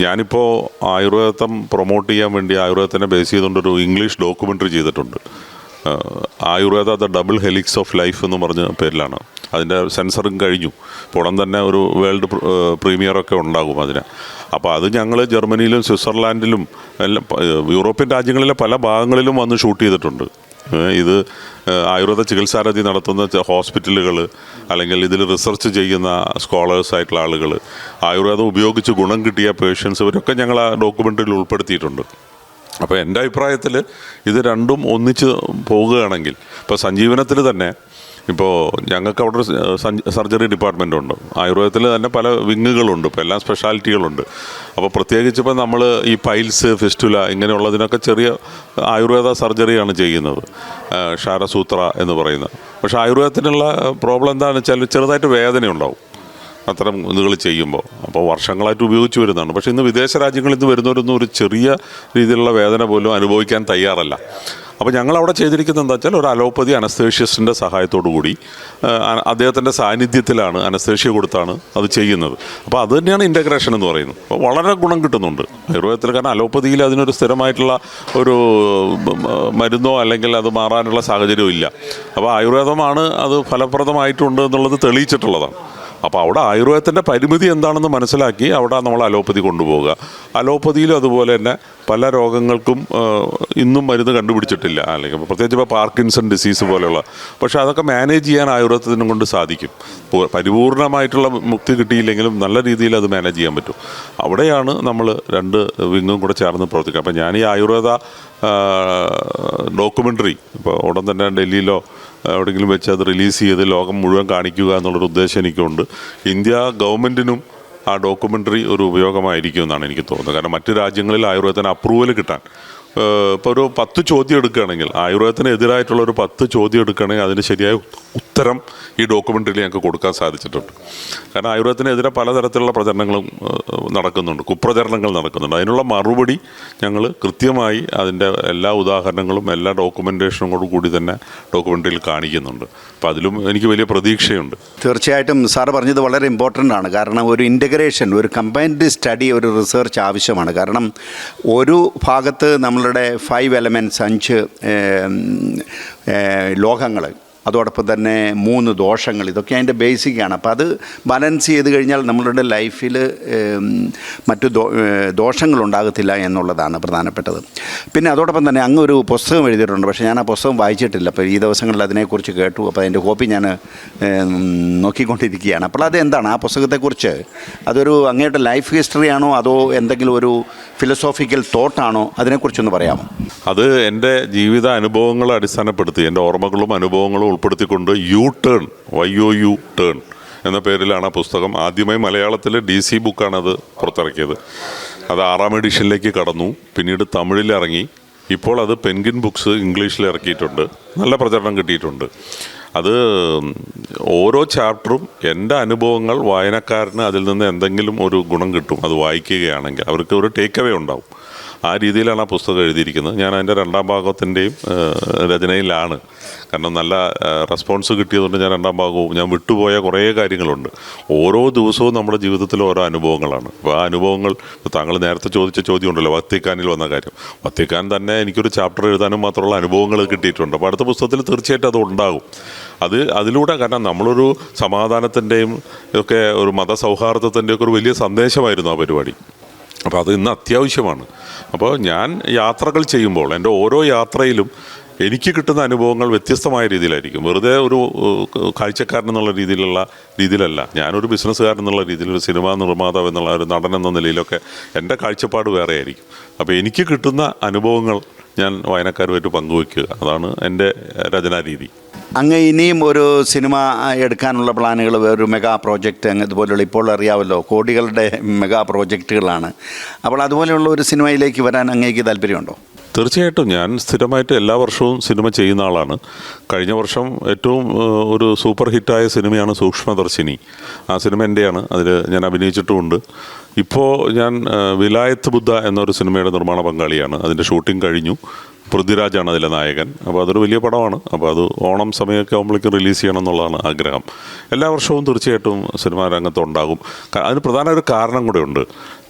ഞാനിപ്പോൾ ആയുർവേദം പ്രൊമോട്ട് ചെയ്യാൻ വേണ്ടി ആയുർവേദത്തിനെ ബേസ് ചെയ്തുകൊണ്ടൊരു ഇംഗ്ലീഷ് ഡോക്യുമെന്ററി ചെയ്തിട്ടുണ്ട്. Ayurveda the double helix of life എന്ന് പറഞ്ഞ പേരിലാണ്. അതിന്റെ സെൻസറും കഴിഞ്ഞു. ഇപ്പോൾ ഉടൻ തന്നെ ഒരു വേൾഡ് പ്രീമിയറൊക്കെ ഉണ്ടാകും അതിന്. അപ്പോൾ അത് ഞങ്ങൾ ജർമ്മനിയിലും സ്വിറ്റ്സർലാൻഡിലും എല്ലാം യൂറോപ്യൻ രാജ്യങ്ങളിലെ പല ഭാഗങ്ങളിലും വന്ന് ഷൂട്ട് ചെയ്തിട്ടുണ്ട്. ഇത് ആയുർവേദ ചികിത്സാരതി നടത്തുന്ന ഹോസ്പിറ്റലുകൾ അല്ലെങ്കിൽ ഇതിൽ റിസർച്ച് ചെയ്യുന്ന സ്കോളേഴ്സ് ആയിട്ടുള്ള ആളുകൾ ആയുർവേദം ഉപയോഗിച്ച് ഗുണം കിട്ടിയ പേഷ്യൻസ് ഇവരൊക്കെ ഞങ്ങൾ ആ ഡോക്യുമെന്ററിയിൽ ഉൾപ്പെടുത്തിയിട്ടുണ്ട്. അപ്പോൾ എന്റെ അഭിപ്രായത്തിൽ ഇത് രണ്ടും ഒന്നിച്ച് പോകുകയാണെങ്കിൽ ഇപ്പോൾ സഞ്ജീവനത്തിൽ തന്നെ ഇപ്പോൾ ഞങ്ങൾക്ക് അവിടെ ഒരു സർജറി ഡിപ്പാർട്ട്മെന്റ് ഉണ്ട്. ആയുർവേദത്തിൽ തന്നെ പല വിങ്ങുകളുണ്ട് ഇപ്പോൾ എല്ലാ സ്പെഷ്യാലിറ്റികളുണ്ട് അപ്പോൾ പ്രത്യേകിച്ച് ഇപ്പോൾ നമ്മൾ ഈ പൈൽസ് ഫിസ്റ്റുല ഇങ്ങനെയുള്ളതിനൊക്കെ ചെറിയ ആയുർവേദ സർജറിയാണ് ചെയ്യുന്നത്. ക്ഷാരസൂത്ര എന്ന് പറയുന്നത് പക്ഷേ ആയുർവേദത്തിനുള്ള പ്രോബ്ലം എന്താണെന്ന് വെച്ചാൽ ചെറുതായിട്ട് വേദന ഉണ്ടാവും അത്തരം ഇതുകൾ ചെയ്യുമ്പോൾ. അപ്പോൾ വർഷങ്ങളായിട്ട് ഉപയോഗിച്ച് വരുന്നതാണ്. പക്ഷേ ഇന്ന് വിദേശ രാജ്യങ്ങളിൽ നിന്ന് വരുന്നവരൊന്നും ഒരു ചെറിയ രീതിയിലുള്ള വേദന പോലും അനുഭവിക്കാൻ തയ്യാറല്ല. അപ്പോൾ ഞങ്ങൾ അവിടെ ചെയ്തിരിക്കുന്നത് എന്താ വെച്ചാൽ ഒരു അലോപ്പതി അനസ്തേഷ്യസിന്റെ സഹായത്തോടു കൂടി അദ്ദേഹത്തിന്റെ സാന്നിധ്യത്തിലാണ് അനസ്തേഷ്യ കൊടുത്താണ് അത് ചെയ്യുന്നത്. അപ്പോൾ അത് തന്നെയാണ് ഇന്റഗ്രേഷൻ എന്ന് പറയുന്നത്. അപ്പോൾ വളരെ ഗുണം കിട്ടുന്നുണ്ട്. ആയുർവേദത്തിൽ കാരണം അലോപ്പതിയിൽ അതിനൊരു സ്ഥിരമായിട്ടുള്ള ഒരു മരുന്നോ അല്ലെങ്കിൽ അത് മാറാനുള്ള സാഹചര്യവും ഇല്ല. അപ്പോൾ ആയുർവേദമാണ് അത് ഫലപ്രദമായിട്ടുണ്ട് എന്നുള്ളത് തെളിയിച്ചിട്ടുള്ളതാണ്. അപ്പോൾ അവിടെ ആയുർവേദത്തിന്റെ പരിമിതി എന്താണെന്ന് മനസ്സിലാക്കി അവിടെ നമ്മൾ അലോപ്പതി കൊണ്ടുപോകുക അലോപ്പതിയിലും അതുപോലെ തന്നെ പല രോഗങ്ങൾക്കും ഇന്നും മരുന്ന് കണ്ടുപിടിച്ചിട്ടില്ല. അല്ലെങ്കിൽ പ്രത്യേകിച്ച് ഇപ്പോൾ പാർക്കിൻസൺ ഡിസീസ് പോലെയുള്ള. പക്ഷേ അതൊക്കെ മാനേജ് ചെയ്യാൻ ആയുർവേദത്തിനും കൊണ്ട് സാധിക്കും. പരിപൂർണമായിട്ടുള്ള മുക്തി കിട്ടിയില്ലെങ്കിലും നല്ല രീതിയിൽ അത് മാനേജ് ചെയ്യാൻ പറ്റും. അവിടെയാണ് നമ്മൾ രണ്ട് വിങ്ങും കൂടെ ചേർന്ന് പ്രവർത്തിക്കുക. അപ്പോൾ ഞാൻ ഈ ആയുർവേദ ഡോക്യുമെന്ററി ഇപ്പോൾ ഉടൻ തന്നെ ഡൽഹിയിലോ എവിടെയെങ്കിലും വെച്ച് അത് റിലീസ് ചെയ്ത് ലോകം മുഴുവൻ കാണിക്കുക എന്നുള്ളൊരു ഉദ്ദേശം എനിക്കുണ്ട്. ഇന്ത്യ ഗവൺമെന്റിനും ആ ഡോക്യുമെന്ററി ഒരു ഉപയോഗമായിരിക്കും എന്നാണ് എനിക്ക് തോന്നുന്നത്. കാരണം മറ്റ് രാജ്യങ്ങളിൽ ആയുർവേദത്തിന് അപ്രൂവൽ കിട്ടാൻ ഇപ്പോൾ ഒരു പത്ത് ചോദ്യം എടുക്കുകയാണെങ്കിൽ ആയുർവേദത്തിന് എതിരായിട്ടുള്ള ഒരു പത്ത് ചോദ്യം എടുക്കുകയാണെങ്കിൽ അതിന് ശരിയായ ഉത്തരം ഈ ഡോക്യുമെന്ററിയിൽ ഞങ്ങൾക്ക് കൊടുക്കാൻ സാധിച്ചിട്ടുണ്ട്. കാരണം ആയുർവേദത്തിനെതിരെ പലതരത്തിലുള്ള പ്രചരണങ്ങളും നടക്കുന്നുണ്ട്. കുപ്രചരണങ്ങൾ നടക്കുന്നുണ്ട്. അതിനുള്ള മറുപടി ഞങ്ങൾ കൃത്യമായി അതിന്റെ എല്ലാ ഉദാഹരണങ്ങളും എല്ലാ ഡോക്യുമെന്റേഷനോടും കൂടി തന്നെ ഡോക്യുമെന്ററിയിൽ കാണിക്കുന്നുണ്ട്. അപ്പോൾ അതിലും എനിക്ക് വലിയ പ്രതീക്ഷയുണ്ട്. തീർച്ചയായിട്ടും സാർ പറഞ്ഞത് വളരെ ഇമ്പോർട്ടന്റ് ആണ്. കാരണം ഒരു ഇന്റഗ്രേഷൻ ഒരു കമ്പൈൻഡ് സ്റ്റഡി ഒരു റിസർച്ച് ആവശ്യമാണ്. കാരണം ഒരു ഭാഗത്ത് നമ്മളുടെ ഫൈവ് എലമെന്റ്സ് അഞ്ച് ലോകങ്ങൾ അതോടൊപ്പം തന്നെ മൂന്ന് ദോഷങ്ങൾ. ഇതൊക്കെ അതിന്റെ ബേസിക്കാണ് അപ്പോൾ അത് ബാലൻസ് ചെയ്ത് കഴിഞ്ഞാൽ നമ്മളുടെ ലൈഫിൽ മറ്റു ദോഷങ്ങളുണ്ടാകത്തില്ല എന്നുള്ളതാണ് പ്രധാനപ്പെട്ടത്. പിന്നെ അതോടൊപ്പം തന്നെ അങ്ങ് ഒരു പുസ്തകം എഴുതിയിട്ടുണ്ട്. പക്ഷേ ഞാൻ ആ പുസ്തകം വായിച്ചിട്ടില്ല. അപ്പോൾ ഈ ദിവസങ്ങളിൽ അതിനെക്കുറിച്ച് കേട്ടു. അപ്പോൾ അതിന്റെ കോപ്പി ഞാൻ നോക്കിക്കൊണ്ടിരിക്കുകയാണ്. അപ്പോൾ അത് എന്താണ്? ആ പുസ്തകത്തെക്കുറിച്ച് അതൊരു അങ്ങയുടെ ലൈഫ് ഹിസ്റ്ററിയാണോ അതോ എന്തെങ്കിലും ഒരു ഫിലോസോഫിക്കൽ തോട്ടാണോ അതിനെക്കുറിച്ചൊന്ന് പറയാമോ? അത് എന്റെ ജീവിത അനുഭവങ്ങളെ അടിസ്ഥാനപ്പെടുത്തി എന്റെ ഓർമ്മകളും അനുഭവങ്ങളും ഉൾപ്പെടുത്തിക്കൊണ്ട് U turn Y O U turn എന്ന പേരിലാണ് ആ പുസ്തകം. ആദ്യമായി മലയാളത്തിൽ ഡി സി ബുക്കാണത് പുറത്തിറക്കിയത്. അത് ആറാം എഡിഷനിലേക്ക് കടന്നു പിന്നീട് തമിഴിൽ ഇറങ്ങി ഇപ്പോൾ അത് പെൻഗിൻ ബുക്സ് ഇംഗ്ലീഷിൽ ഇറക്കിയിട്ടുണ്ട് നല്ല പ്രചരണം കിട്ടിയിട്ടുണ്ട്. അത് ഓരോ ചാപ്റ്ററും എന്റെ അനുഭവങ്ങൾ വായനക്കാരന് അതിൽ നിന്ന് എന്തെങ്കിലും ഒരു ഗുണം കിട്ടും. അത് വായിക്കുകയാണെങ്കിൽ അവർക്ക് ഒരു ടേക്ക് അവേ ഉണ്ടാവും. ആ രീതിയിലാണ് ആ പുസ്തകം എഴുതിയിരിക്കുന്നത്. ഞാൻ അതിന്റെ രണ്ടാം ഭാഗത്തിന്റെയും രചനയിലാണ്. കാരണം നല്ല റെസ്പോൺസ് കിട്ടിയതുകൊണ്ട് ഞാൻ രണ്ടാം ഭാഗവും ഞാൻ വിട്ടുപോയ കുറേ കാര്യങ്ങളുണ്ട്. ഓരോ ദിവസവും നമ്മുടെ ജീവിതത്തിൽ ഓരോ അനുഭവങ്ങളാണ്. അപ്പോൾ ആ അനുഭവങ്ങൾ താങ്കൾ നേരത്തെ ചോദിച്ച ചോദ്യം ഉണ്ടല്ലോ വത്തിക്കാനിൽ വന്ന കാര്യം. വത്തിക്കാൻ തന്നെ എനിക്കൊരു ചാപ്റ്റർ എഴുതാനും മാത്രമുള്ള അനുഭവങ്ങൾ കിട്ടിയിട്ടുണ്ട്. അപ്പോൾ അടുത്ത പുസ്തകത്തിൽ തീർച്ചയായിട്ടും അത് ഉണ്ടാകും. അത് അതിലൂടെ കാരണം നമ്മളൊരു സമാധാനത്തിന്റെയും ഒക്കെ ഒരു മതസൗഹാർദ്ദത്തിന്റെയൊക്കെ ഒരു വലിയ സന്ദേശമായിരുന്നു ആ പരിപാടി. അപ്പോൾ അത് ഇന്ന് അത്യാവശ്യമാണ്. അപ്പോൾ ഞാൻ യാത്രകൾ ചെയ്യുമ്പോൾ എന്റെ ഓരോ യാത്രയിലും എനിക്ക് കിട്ടുന്ന അനുഭവങ്ങൾ വ്യത്യസ്തമായ രീതിയിലായിരിക്കും. വെറുതെ ഒരു കാഴ്ചക്കാരൻ എന്നുള്ള രീതിയിലുള്ള രീതിയിലല്ല. ഞാനൊരു ബിസിനസ്സുകാരൻ എന്നുള്ള രീതിയിൽ ഒരു സിനിമാ നിർമ്മാതാവ് എന്നുള്ള ഒരു നടൻ എന്ന നിലയിലൊക്കെ എന്റെ കാഴ്ചപ്പാട് വേറെ ആയിരിക്കും അപ്പോൾ എനിക്ക് കിട്ടുന്ന അനുഭവങ്ങൾ ഞാൻ വായനക്കാരുമായിട്ട് പങ്കുവയ്ക്കുക. അതാണ് എന്റെ രചനാരീതി. അങ്ങ് ഇനിയും ഒരു സിനിമ എടുക്കാനുള്ള പ്ലാനുകൾ ഒരു മെഗാ പ്രോജക്റ്റ് അങ്ങ് ഇതുപോലെയുള്ള ഇപ്പോൾ അറിയാമല്ലോ കോടികളുടെ മെഗാ പ്രോജക്റ്റുകളാണ്. അപ്പോൾ അതുപോലെയുള്ള ഒരു സിനിമയിലേക്ക് വരാൻ അങ്ങേക്ക് താല്പര്യമുണ്ടോ? തീർച്ചയായിട്ടും. ഞാൻ സ്ഥിരമായിട്ട് എല്ലാ വർഷവും സിനിമ ചെയ്യുന്ന ആളാണ്. കഴിഞ്ഞ വർഷം ഏറ്റവും ഒരു സൂപ്പർ ഹിറ്റായ സിനിമയാണ് സൂക്ഷ്മദർശിനി. ആ സിനിമ എന്റെയാണ്. അതിൽ ഞാൻ അഭിനയിച്ചിട്ടുമുണ്ട്. ഇപ്പോൾ ഞാൻ വിലായത്ത് ബുദ്ധ എന്നൊരു സിനിമയുടെ നിർമ്മാണ പങ്കാളിയാണ്. അതിന്റെ ഷൂട്ടിംഗ് കഴിഞ്ഞു. പൃഥ്വിരാജാണ് അതിലെ നായകൻ. അപ്പോൾ അതൊരു വലിയ പടമാണ്. അപ്പോൾ അത് ഓണം സമയമൊക്കെ ആകുമ്പോഴേക്കും റിലീസ് ചെയ്യണം എന്നുള്ളതാണ് ആഗ്രഹം. എല്ലാ വർഷവും തീർച്ചയായിട്ടും സിനിമാ രംഗത്ത് ഉണ്ടാകും. അതിന് പ്രധാന ഒരു കാരണം കൂടെ ഉണ്ട്.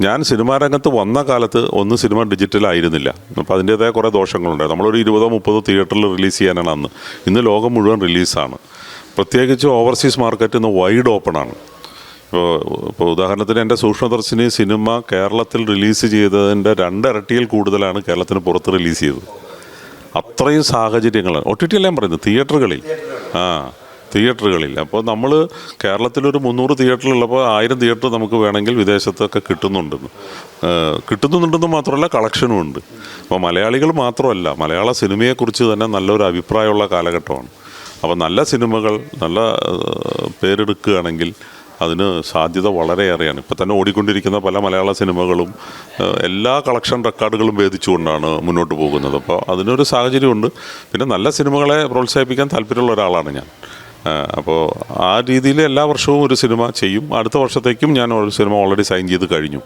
ഞാൻ സിനിമാ രംഗത്ത് വന്ന കാലത്ത് ഒന്ന് സിനിമ ഡിജിറ്റലായിരുന്നില്ല. അപ്പോൾ അതിന്റേതായ കുറേ ദോഷങ്ങളുണ്ട് നമ്മളൊരു ഇരുപതോ മുപ്പതോ തിയേറ്ററിൽ റിലീസ് ചെയ്യാനാണ് അന്ന്. ഇന്ന് ലോകം മുഴുവൻ റിലീസാണ്. പ്രത്യേകിച്ച് ഓവർസീസ് മാർക്കറ്റ് ഇന്ന് വൈഡ് ആണ് ഇപ്പോൾ ഇപ്പോൾ ഉദാഹരണത്തിന് എന്റെ സൂക്ഷ്മദർശിനി സിനിമ കേരളത്തിൽ റിലീസ് ചെയ്തതിന്റെ രണ്ടിരട്ടിയിൽ കൂടുതലാണ് കേരളത്തിന് പുറത്ത് റിലീസ് ചെയ്തത്. അത്രയും സാഹചര്യങ്ങളാണ്. ഒ ടി ടി എല്ലാം പറയുന്നത്? തിയേറ്ററുകളിൽ. ആ തിയേറ്ററുകളിൽ. അപ്പോൾ നമ്മൾ കേരളത്തിലൊരു മുന്നൂറ് തിയേറ്ററിലുള്ളപ്പോൾ ആയിരം തിയേറ്റർ നമുക്ക് വേണമെങ്കിൽ വിദേശത്തൊക്കെ കിട്ടുന്നുണ്ടെന്ന്. കിട്ടുന്നുണ്ടെന്ന് മാത്രമല്ല കളക്ഷനും ഉണ്ട്. അപ്പോൾ മലയാളികൾ മാത്രമല്ല മലയാള സിനിമയെക്കുറിച്ച് തന്നെ നല്ലൊരു അഭിപ്രായമുള്ള കാലഘട്ടമാണ്. അപ്പോൾ നല്ല സിനിമകൾ നല്ല പേരെടുക്കുകയാണെങ്കിൽ അതിന് സാധ്യത വളരെയേറെയാണ്. ഇപ്പം തന്നെ ഓടിക്കൊണ്ടിരിക്കുന്ന പല മലയാള സിനിമകളും എല്ലാ കളക്ഷൻ റെക്കോർഡുകളും ഭേദിച്ചുകൊണ്ടാണ് മുന്നോട്ട് പോകുന്നത്. അപ്പോൾ അതിനൊരു സാഹചര്യമുണ്ട്. പിന്നെ നല്ല സിനിമകളെ പ്രോത്സാഹിപ്പിക്കാൻ താല്പര്യമുള്ള ഒരാളാണ് ഞാൻ. അപ്പോൾ ആ രീതിയിൽ എല്ലാ വർഷവും ഒരു സിനിമ ചെയ്യും. അടുത്ത വർഷത്തേക്കും ഞാൻ ഒരു സിനിമ ഓൾറെഡി സൈൻ ചെയ്ത് കഴിഞ്ഞു.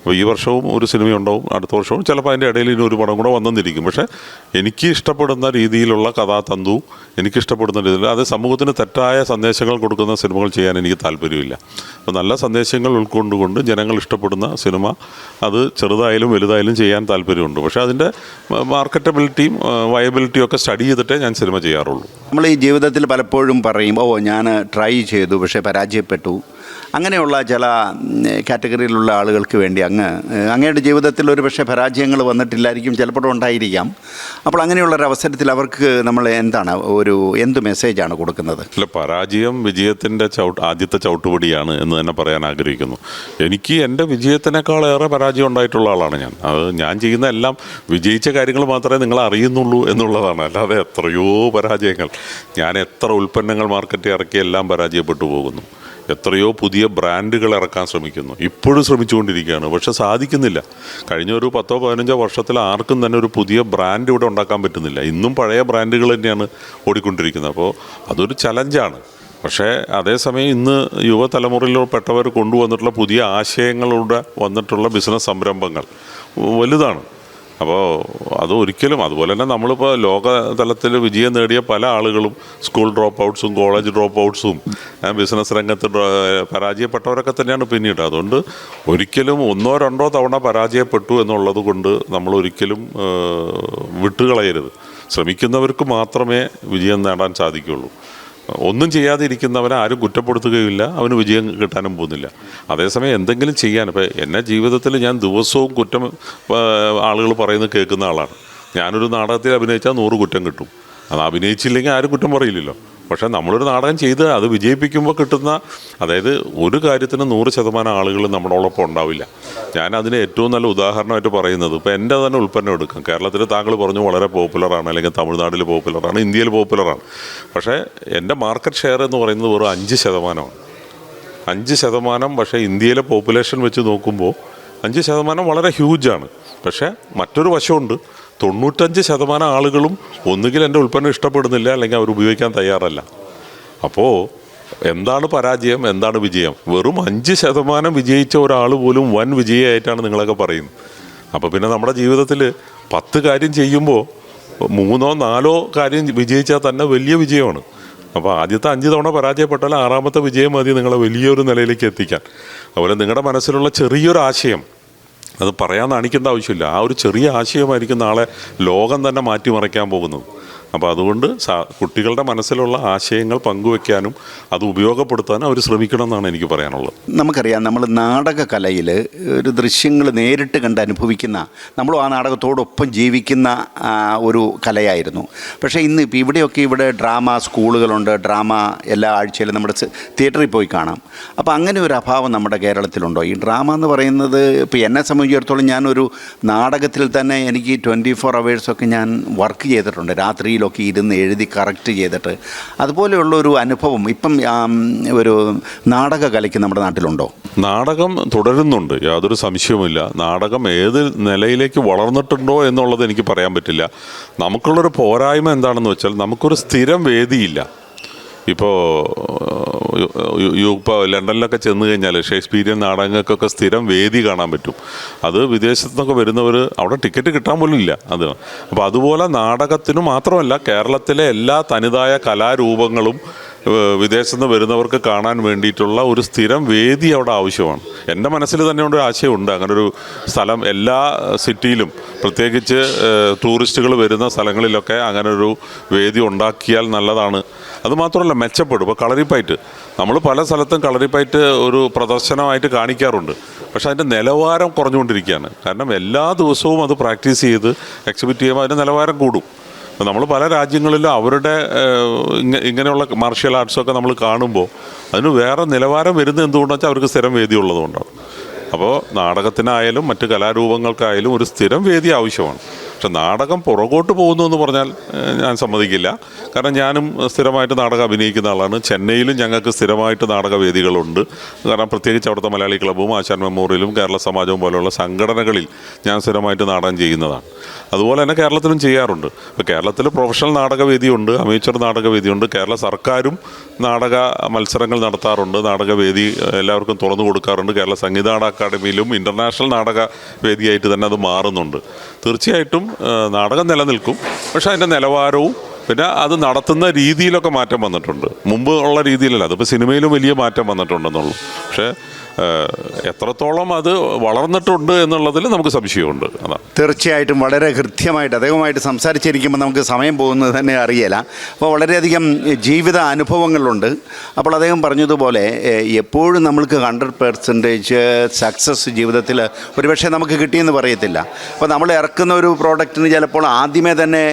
അപ്പോൾ ഈ വർഷവും ഒരു സിനിമയുണ്ടാവും അടുത്ത വർഷവും. ചിലപ്പോൾ അതിന്റെ ഇടയിൽ ഇനി ഒരു പടം കൂടെ വന്നെന്നിരിക്കും. പക്ഷേ എനിക്ക് ഇഷ്ടപ്പെടുന്ന രീതിയിലുള്ള കഥാതന്തു എനിക്ക് ഇഷ്ടപ്പെടുന്ന രീതിയിൽ അത് സമൂഹത്തിന് തെറ്റായ സന്ദേശങ്ങൾ കൊടുക്കുന്ന സിനിമകൾ ചെയ്യാൻ എനിക്ക് താല്പര്യമില്ല. അപ്പോൾ നല്ല സന്ദേശങ്ങൾ ഉൾക്കൊണ്ടുകൊണ്ട് ജനങ്ങൾ ഇഷ്ടപ്പെടുന്ന സിനിമ അത് ചെറുതായാലും വലുതായാലും ചെയ്യാൻ താല്പര്യമുണ്ട്. പക്ഷേ അതിന്റെ മാർക്കറ്റബിലിറ്റിയും വയബിലിറ്റിയും ഒക്കെ സ്റ്റഡി ചെയ്തിട്ടേ ഞാൻ സിനിമ ചെയ്യാറുള്ളൂ. നമ്മൾ ഈ ജീവിതത്തിൽ പലപ്പോഴും പറയും ഓ ഞാൻ ട്രൈ ചെയ്തു പക്ഷേ പരാജയപ്പെട്ടു. അങ്ങനെയുള്ള ചില കാറ്റഗറിയിലുള്ള ആളുകൾക്ക് വേണ്ടി അങ്ങ് അങ്ങയുടെ ജീവിതത്തിൽ ഒരു പക്ഷേ പരാജയങ്ങൾ വന്നിട്ടില്ലായിരിക്കും ചിലപ്പോൾ ഉണ്ടായിരിക്കാം. അപ്പോൾ അങ്ങനെയുള്ള ഒരു അവസരത്തിൽ അവർക്ക് നമ്മൾ എന്താണ് ഒരു എന്ത് മെസ്സേജാണ് കൊടുക്കുന്നത്? അല്ല പരാജയം വിജയത്തിന്റെ ചവിട്ട് ആദ്യത്തെ ചവിട്ടുപടിയാണ് എന്ന് തന്നെ പറയാൻ ആഗ്രഹിക്കുന്നു. എനിക്ക് എന്റെ വിജയത്തിനേക്കാൾ ഏറെ പരാജയം ഉണ്ടായിട്ടുള്ള ആളാണ് ഞാൻ. അത് ഞാൻ ചെയ്യുന്ന എല്ലാം വിജയിച്ച കാര്യങ്ങൾ മാത്രമേ നിങ്ങൾ അറിയുന്നുള്ളൂ എന്നുള്ളതാണ്. അല്ലാതെ എത്രയോ പരാജയങ്ങൾ. ഞാൻ എത്ര ഉൽപ്പന്നങ്ങൾ മാർക്കറ്റിൽ ഇറക്കി എല്ലാം പരാജയപ്പെട്ടു പോകുന്നു. എത്രയോ പുതിയ ബ്രാൻഡുകൾ ഇറക്കാൻ ശ്രമിക്കുന്നു. ഇപ്പോഴും ശ്രമിച്ചുകൊണ്ടിരിക്കുകയാണ്. പക്ഷെ സാധിക്കുന്നില്ല. കഴിഞ്ഞ ഒരു പത്തോ പതിനഞ്ചോ വർഷത്തിൽ ആർക്കും തന്നെ ഒരു പുതിയ ബ്രാൻഡ് ഇവിടെ ഉണ്ടാക്കാൻ പറ്റുന്നില്ല. ഇന്നും പഴയ ബ്രാൻഡുകൾ തന്നെയാണ് ഓടിക്കൊണ്ടിരിക്കുന്നത്. അപ്പോൾ അതൊരു ചലഞ്ചാണ്. പക്ഷേ അതേസമയം ഇന്ന് യുവതലമുറയിൽപ്പെട്ടവർ കൊണ്ടുവന്നിട്ടുള്ള പുതിയ ആശയങ്ങളുടെ വന്നിട്ടുള്ള ബിസിനസ് സംരംഭങ്ങൾ വലുതാണ്. അപ്പോൾ അത് ഒരിക്കലും അതുപോലെ തന്നെ നമ്മളിപ്പോൾ ലോക തലത്തിൽ വിജയം നേടിയ പല ആളുകളും സ്കൂൾ ഡ്രോപ്പ് ഔട്ട്സും കോളേജ് ഡ്രോപ്പ് ഔട്ട്സും ബിസിനസ് രംഗത്ത് പരാജയപ്പെട്ടവരൊക്കെ തന്നെയാണ് പിന്നീട്. അതുകൊണ്ട് ഒരിക്കലും ഒന്നോ രണ്ടോ തവണ പരാജയപ്പെട്ടു എന്നുള്ളത് കൊണ്ട് നമ്മൾ ഒരിക്കലും വിട്ടുകളയരുത്. ശ്രമിക്കുന്നവർക്ക് മാത്രമേ വിജയം നേടാൻ സാധിക്കുള്ളൂ ഒന്നും ചെയ്യാതെ ഇരിക്കുന്നവനെ ആരും കുറ്റപ്പെടുത്തുകയില്ല. അവന് വിജയം കിട്ടാനും പോകുന്നില്ല. അതേസമയം എന്തെങ്കിലും ചെയ്യാൻ ഇപ്പം എന്നെ ജീവിതത്തിൽ ഞാൻ ദിവസവും കുറ്റം ആളുകൾ പറയുന്നത് കേൾക്കുന്ന ആളാണ്. ഞാനൊരു നാടകത്തിൽ അഭിനയിച്ചാൽ നൂറ് കുറ്റം കിട്ടും. അത് അഭിനയിച്ചില്ലെങ്കിൽ ആരും കുറ്റം പറയില്ലല്ലോ. പക്ഷേ നമ്മളൊരു നാടകം ചെയ്ത് അത് വിജയിപ്പിക്കുമ്പോൾ കിട്ടുന്ന അതായത് ഒരു കാര്യത്തിന് നൂറ് ശതമാനം ആളുകൾ നമ്മളോടൊപ്പം ഉണ്ടാവില്ല. ഞാൻ അതിന് ഏറ്റവും നല്ല ഉദാഹരണമായിട്ട് പറയുന്നത് ഇപ്പോൾ എന്റെ തന്നെ ഉൽപ്പന്നം എടുക്കും. കേരളത്തിൽ താങ്കൾ പറഞ്ഞു വളരെ പോപ്പുലറാണ് അല്ലെങ്കിൽ തമിഴ്നാട്ടിൽ പോപ്പുലറാണ് ഇന്ത്യയിൽ പോപ്പുലറാണ് പക്ഷേ എന്റെ മാർക്കറ്റ് ഷെയർ എന്ന് പറയുന്നത് വെറും അഞ്ച് ശതമാനമാണ്. അഞ്ച് ശതമാനം പക്ഷേ ഇന്ത്യയിലെ പോപ്പുലേഷൻ വെച്ച് നോക്കുമ്പോൾ അഞ്ച് ശതമാനം വളരെ ഹ്യൂജാണ് പക്ഷേ മറ്റൊരു വശമുണ്ട്. തൊണ്ണൂറ്റഞ്ച് ശതമാനം ആളുകളും ഒന്നുകിൽ എന്റെ ഉൽപ്പന്നം ഇഷ്ടപ്പെടുന്നില്ല അല്ലെങ്കിൽ അവർ ഉപയോഗിക്കാൻ തയ്യാറല്ല. അപ്പോൾ എന്താണ് പരാജയം എന്താണ് വിജയം? വെറും അഞ്ച് ശതമാനം വിജയിച്ച ഒരാൾ പോലും വൻ വിജയമായിട്ടാണ് നിങ്ങളൊക്കെ പറയുന്നത്. അപ്പോൾ പിന്നെ നമ്മുടെ ജീവിതത്തിൽ പത്ത് കാര്യം ചെയ്യുമ്പോൾ മൂന്നോ നാലോ കാര്യം വിജയിച്ചാൽ തന്നെ വലിയ വിജയമാണ്. അപ്പോൾ ആദ്യത്തെ അഞ്ച് തവണ പരാജയപ്പെട്ടാൽ ആറാമത്തെ വിജയം മതി നിങ്ങളെ വലിയൊരു നിലയിലേക്ക് എത്തിക്കാൻ. അതുപോലെ നിങ്ങളുടെ മനസ്സിലുള്ള ചെറിയൊരു ആശയം അത് പറയാൻ നാണിക്കേണ്ട ആവശ്യമില്ല. ആ ഒരു ചെറിയ ആശയമായിരിക്കും നാളെ ലോകം തന്നെ മാറ്റിമറിക്കാൻ പോകുന്നത്. അപ്പോൾ അതുകൊണ്ട് കുട്ടികളുടെ മനസ്സിലുള്ള ആശയങ്ങൾ പങ്കുവെക്കാനും അത് ഉപയോഗപ്പെടുത്താനും അവർ ശ്രമിക്കണം എന്നാണ് എനിക്ക് പറയാനുള്ളത്. നമുക്കറിയാം നമ്മൾ നാടക കലയിൽ ഒരു ദൃശ്യങ്ങൾ നേരിട്ട് കണ്ട് അനുഭവിക്കുന്ന നമ്മളും ആ നാടകത്തോടൊപ്പം ജീവിക്കുന്ന ഒരു കലയായിരുന്നു. പക്ഷേ ഇന്ന് ഇപ്പോൾ ഇവിടെയൊക്കെ ഇവിടെ ഡ്രാമ സ്കൂളുകളുണ്ട് ഡ്രാമ എല്ലാ ആഴ്ചയിലും നമ്മുടെ തിയേറ്ററിൽ പോയി കാണാം. അപ്പോൾ അങ്ങനെ ഒരു അഭാവം നമ്മുടെ കേരളത്തിലുണ്ടോ? ഈ ഡ്രാമ എന്ന് പറയുന്നത് ഇപ്പോൾ എന്നെ സംബന്ധിച്ചിടത്തോളം ഞാനൊരു നാടകത്തിൽ തന്നെ എനിക്ക് ട്വന്റി ഫോർ അവേഴ്സൊക്കെ ഞാൻ വർക്ക് ചെയ്തിട്ടുണ്ട്. രാത്രിയിലൊക്കെ ഇരുന്ന് എഴുതി കറക്റ്റ് ചെയ്തിട്ട് അതുപോലെയുള്ള ഒരു അനുഭവം ഇപ്പം ഒരു നാടക കലയ്ക്ക് നമ്മുടെ നാട്ടിലുണ്ടോ? നാടകം തുടരുന്നുണ്ട്. യാതൊരു സംശയവുമില്ല. നാടകം ഏത് നിലയിലേക്ക് വളർന്നിട്ടുണ്ടോ എന്നുള്ളത് എനിക്ക് പറയാൻ പറ്റില്ല. നമുക്കുള്ളൊരു പോരായ്മ എന്താണെന്ന് വെച്ചാൽ നമുക്കൊരു സ്ഥിരം വേദിയില്ല. ഇപ്പോൾ ഇപ്പോൾ ലണ്ടനിലൊക്കെ ചെന്ന് കഴിഞ്ഞാൽ ഷേക്സ്പീരിയൻ നാടകങ്ങൾക്കൊക്കെ സ്ഥിരം വേദി കാണാൻ പറ്റും. അത് വിദേശത്തു നിന്നൊക്കെ വരുന്നവർ അവിടെ ടിക്കറ്റ് കിട്ടാൻ പോലും ഇല്ല. അത് അപ്പോൾ അതുപോലെ നാടകത്തിന് മാത്രമല്ല കേരളത്തിലെ എല്ലാ തനിതായ കലാരൂപങ്ങളും ഏഹ് വിദേശത്ത് നിന്ന് വരുന്നവർക്ക് കാണാൻ വേണ്ടിയിട്ടുള്ള ഒരു സ്ഥിരം വേദി അവിടെ ആവശ്യമാണ്. എന്റെ മനസ്സിൽ തന്നെ ഒരു ആശയമുണ്ട്. അങ്ങനെ ഒരു സ്ഥലം എല്ലാ സിറ്റിയിലും പ്രത്യേകിച്ച് ടൂറിസ്റ്റുകൾ വരുന്ന സ്ഥലങ്ങളിലൊക്കെ അങ്ങനെ ഒരു വേദി ഉണ്ടാക്കിയാൽ നല്ലതാണ്. അത് മാത്രമല്ല മെച്ചപ്പെടും. ഇപ്പോൾ കളറിപ്പയറ്റ് നമ്മൾ പല സ്ഥലത്തും കളറിപ്പയറ്റ് ഒരു പ്രദർശനമായിട്ട് കാണിക്കാറുണ്ട്. പക്ഷേ അതിന്റെ നിലവാരം കുറഞ്ഞുകൊണ്ടിരിക്കുകയാണ്. കാരണം എല്ലാ ദിവസവും അത് പ്രാക്ടീസ് ചെയ്ത് എക്സിബിറ്റ് ചെയ്യുമ്പോൾ അതിന്റെ നിലവാരം കൂടും. നമ്മൾ പല രാജ്യങ്ങളിലും അവരുടെ ഇങ്ങനെയുള്ള മാർഷ്യൽ ആർട്സൊക്കെ നമ്മൾ കാണുമ്പോൾ അതിന് വേറെ നിലവാരം വരുന്നത് എന്തുകൊണ്ടെന്ന് വെച്ചാൽ അവർക്ക് സ്ഥിരം വേദി ഉള്ളതുകൊണ്ടാണ്. അപ്പോൾ നാടകത്തിനായാലും മറ്റ് കലാരൂപങ്ങൾക്കായാലും ഒരു സ്ഥിരം വേദി ആവശ്യമാണ്. പക്ഷെ നാടകം പുറകോട്ട് പോകുന്നു എന്ന് പറഞ്ഞാൽ ഞാൻ സമ്മതിക്കില്ല. കാരണം ഞാനും സ്ഥിരമായിട്ട് നാടകം അഭിനയിക്കുന്ന ആളാണ്. ചെന്നൈയിലും ഞങ്ങൾക്ക് സ്ഥിരമായിട്ട് നാടകവേദികളുണ്ട്. കാരണം പ്രത്യേകിച്ച് അവിടുത്തെ മലയാളി ക്ലബ്ബും ആശാൻ മെമ്മോറിയലും കേരള സമാജവും പോലെയുള്ള സംഘടനകളിൽ ഞാൻ സ്ഥിരമായിട്ട് നാടകം ചെയ്യുന്നതാണ്. അതുപോലെ തന്നെ കേരളത്തിലും ചെയ്യാറുണ്ട്. ഇപ്പോൾ കേരളത്തിൽ പ്രൊഫഷണൽ നാടകവേദിയുണ്ട് അമേച്ചർ നാടകവേദിയുണ്ട് കേരള സർക്കാരും നാടക മത്സരങ്ങൾ നടത്താറുണ്ട്. നാടകവേദി എല്ലാവർക്കും തുറന്നു കൊടുക്കാറുണ്ട്. കേരള സംഗീതാട അക്കാദമിയിലും ഇന്റർനാഷണൽ നാടക വേദിയായിട്ട് തന്നെ അത് മാറുന്നുണ്ട്. തീർച്ചയായിട്ടും നാടകം നിലനിൽക്കും. പക്ഷേ അതിന്റെ നിലവാരവും പിന്നെ അത് നടത്തുന്ന രീതിയിലൊക്കെ മാറ്റം വന്നിട്ടുണ്ട്. മുമ്പ് ഉള്ള രീതിയിലല്ല. അതിപ്പോൾ സിനിമയിലും വലിയ മാറ്റം വന്നിട്ടുണ്ടെന്നുള്ളൂ. പക്ഷേ എത്രത്തോളം അത് വളർന്നിട്ടുണ്ട് എന്നുള്ളതിൽ നമുക്ക് സംശയമുണ്ട്. അതാണ് തീർച്ചയായിട്ടും വളരെ കൃത്യമായിട്ട് അദ്ദേഹവുമായിട്ട് സംസാരിച്ചിരിക്കുമ്പോൾ നമുക്ക് സമയം പോകുന്നത് തന്നെ അറിയില്ല അപ്പോൾ വളരെയധികം ജീവിത അനുഭവങ്ങളുണ്ട്. അപ്പോൾ അദ്ദേഹം പറഞ്ഞതുപോലെ എപ്പോഴും നമ്മൾക്ക് ഹൺഡ്രഡ് പെർസെന്റേജ് സക്സസ് ജീവിതത്തിൽ ഒരുപക്ഷെ നമുക്ക് കിട്ടിയെന്ന് പറയത്തില്ല. അപ്പോൾ നമ്മൾ ഇറക്കുന്ന ഒരു പ്രോഡക്റ്റിന് ചിലപ്പോൾ ആദ്യമേ തന്നെ